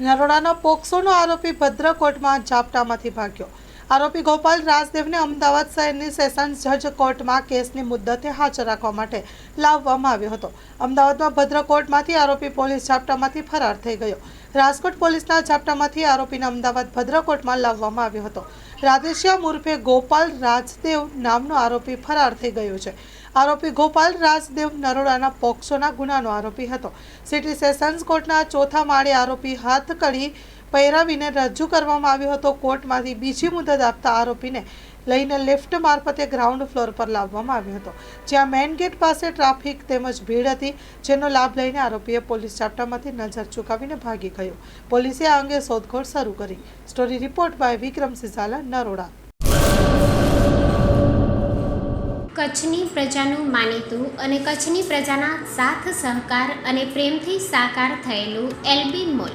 નરોડાનો પોક્સોનો આરોપી ભદ્રકોટમાં ઝાપટામાંથી ભાગ્યો. આરોપી ગોપાલ રાજદેવને અમદાવાદ શહેરની સેશન્સ જજ કોર્ટમાં કેસની મુદ્દતે હાજર રાખવા માટે લાવવામાં આવ્યો હતો. અમદાવાદમાં ભદ્રકોટમાંથી આરોપી પોલીસ ઝાપટામાંથી ફરાર થઈ ગયો. રાજકોટ પોલીસના ઝાપટામાંથી આરોપીને અમદાવાદ ભદ્રકોટમાં લાવવામાં આવ્યો હતો. રાધેશ્યામ ઉર્ફે ગોપાલ રાજદેવ નામનો આરોપી ફરાર થઈ ગયો છે. આરોપી ગોપાલ રાજદેવ નરોડાના પોક્સોના ગુનાનો આરોપી હતો. સિટી સેશન્સ કોર્ટના ચોથા માળે આરોપી હાથ હાથકડી પહેરાવીને રજૂ કરવામાં આવ્યો હતો. કોર્ટમાંથી બીજી મુદત આપતા આરોપીને લઈને લેફ્ટ મારફતે ગ્રાઉન્ડ ફ્લોર પર લાવવામાં આવ્યો હતો. જ્યાં મેઇન ગેટ પાસે ટ્રાફિક તેમજ ભીડ હતી, જેનો લાભ લઈને આરોપીએ પોલીસ ચાપટામાંથી નજર ચૂકાવીને ભાગી ગયો. પોલીસે આ અંગે શોધખોળ શરૂ કરી. Story report by Vikram Sizala, Naroda. કચ્છની પ્રજાનું માનીતું અને કચ્છની પ્રજાના સાથ સહકાર અને પ્રેમથી સાકાર થયેલું એલબી મોલ.